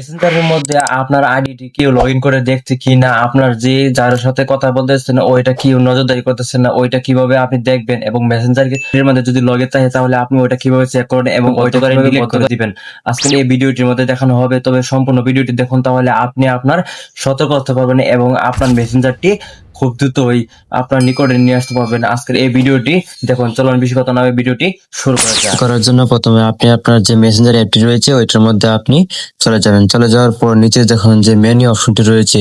মেসেঞ্জারের মধ্যে আপনার আইডিটি কেউ লগ করে দেখছে কি না আপনার যে যার সাথে কথা বলতেছে না ওইটা কি নজরদারি করতেছে না ওইটা কীভাবে আপনি দেখবেন এবং মেসেঞ্জার এর মধ্যে যদি লগে চাই তাহলে আপনি ওইটা কীভাবে চেক করেন এবং ওইটা কীভাবে দিবেন। আজকে এই ভিডিওটির মধ্যে দেখানো হবে তবে সম্পূর্ণ ভিডিওটি দেখুন তাহলে আপনি আপনার সতর্ক হতে পারবেন এবং আপনার মেসেঞ্জারটি খুব দ্রুতই আপনার নিকটে নিয়ে আসতে পারবেন আজকের এই ভিডিওটি। দেখুন, চলুন বেশি কথা নামে ভিডিওটি শুরু করা করার জন্য প্রথমে আপনি আপনার যে মেসেঞ্জার অ্যাপটি রয়েছে, ওইটার মধ্যে আপনি চলে যাবেন। চলে যাওয়ার পর নিচে দেখুন যে মেনু অপশনটি রয়েছে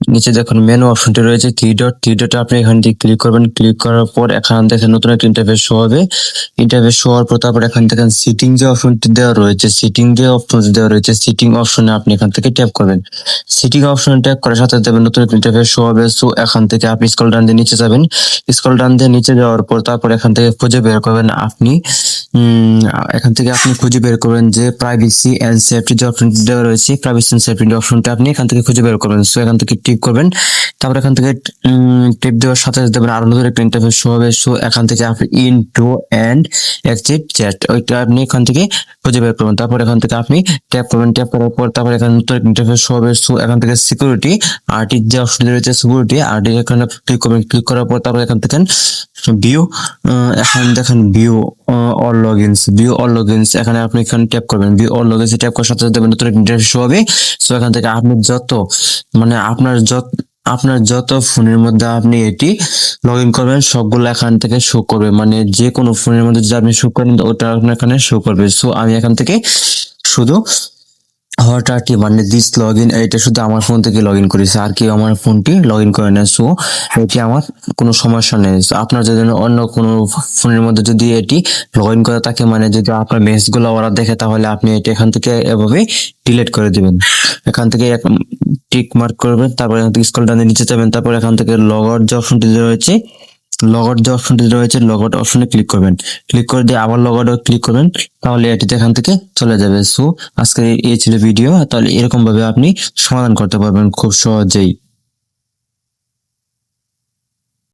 নিচে দেখুন মেনু অপশনটি রয়েছে থ্রি ডট থ্রি ডট আপনি এখান থেকে ক্লিক করবেন। ক্লিক করার পর এখান থেকে নতুন একটা ইন্টারফেস শো হবে। ইন্টারফেস শো হওয়ার পর তারপর এখান থেকে সিটিং যে অপশনটি দেওয়া রয়েছে সিটিং যে অপশন দেওয়া রয়েছে সিটিং অপশনে আপনি এখান থেকে ট্যাপ করবেন। সিটিং অপশনে ট্যাপ করার সাথে দেবেন নতুন একটা ইন্টারফেস শো হবে। সো এখান থেকে আপনি স্ক্রল ডাউন দিয়ে নিচে যাবেন। স্ক্রল ডাউন দিয়ে নিচে যাওয়ার পর তারপর এখান থেকে খুঁজে বের করবেন আপনি। এখান থেকে আপনি খুঁজে বের করবেন যে প্রাইভেসি এন্ড সেফটি যে অপশনটি দেওয়া রয়েছে প্রাইভেসি এন্ড সেফটি অপশনটা আপনি এখান থেকে খুঁজে বের করবেন। সো এখান থেকে টিপ করবেন। তারপর এখান থেকে টিপ দেওয়ার সাথে দেবেন আরও নতুন একটা ইন্টারফেস শো হবে। সো এখান থেকে আপনি end to end exit chat ওইটা আপনি এখান থেকে খুঁজে বের করবেন। তারপর এখান থেকে আপনি ট্যাপ করবেন। ট্যাপ করার পর তারপর এখানে নতুন ইন্টারফেস শো হবে। সো এখান থেকে সিকিউরিটি আরটির যে অপশন রয়েছে সিকিউরিটি আরটি এখানে ক্লিক করবেন। ক্লিক করার পর তারপর এখান থেকে ভিউ এখন দেখেন view all logins view all logins এখানে আপনি এখানে ট্যাপ করবেন ভিউ অল লগইনস ট্যাপ করার সাথে সাথে নতুন ইন্টারফেস হবে। সো এখান থেকে আপনি যত মানে আপনার যত আপনার যত ফোনের মধ্যে আপনি এটি লগ ইন করবেন, সবগুলো এখান থেকে শো করবে। মানে যে কোনো ফোনের মধ্যে যদি আপনি শো করেন, ওটা আপনার এখানে শো করবে। সো আমি এখান থেকে শুধু হঠাৎই মানে দিস লগ ইন এটা শুধু আমার ফোন থেকে লগ ইন করেছে। আর কেউ আমার ফোনটি লগ ইন করে না সো এটি আমার কোনো সমস্যা নেই। আপনার যদি অন্য কোনো ফোনের মধ্যে যদি এটি লগ ইন করা থাকে মানে যদি আপনার মেসেজগুলো ওরা দেখে, তাহলে আপনি এটি এখান থেকে এভাবে ডিলিট করে দিবেন। এখান থেকে টিক মার্ক করবেন, তারপর এখান থেকে স্ক্রল ডাউনে নিচে যাবেন, তারপর এখান থেকে লগ আউট যে অপশনটি রয়েছে লগ আউট যে অপশনটি রয়েছে লগআউট অপশনে ক্লিক করবেন। ক্লিক করে দিয়ে আবার লগআউট ক্লিক করবেন, তাহলে এটিতে এখান থেকে চলে যাবে। সো আজকে এই ছিল ভিডিও তাহলে এরকম ভাবে আপনি সমাধান করতে পারবেন খুব সহজেই।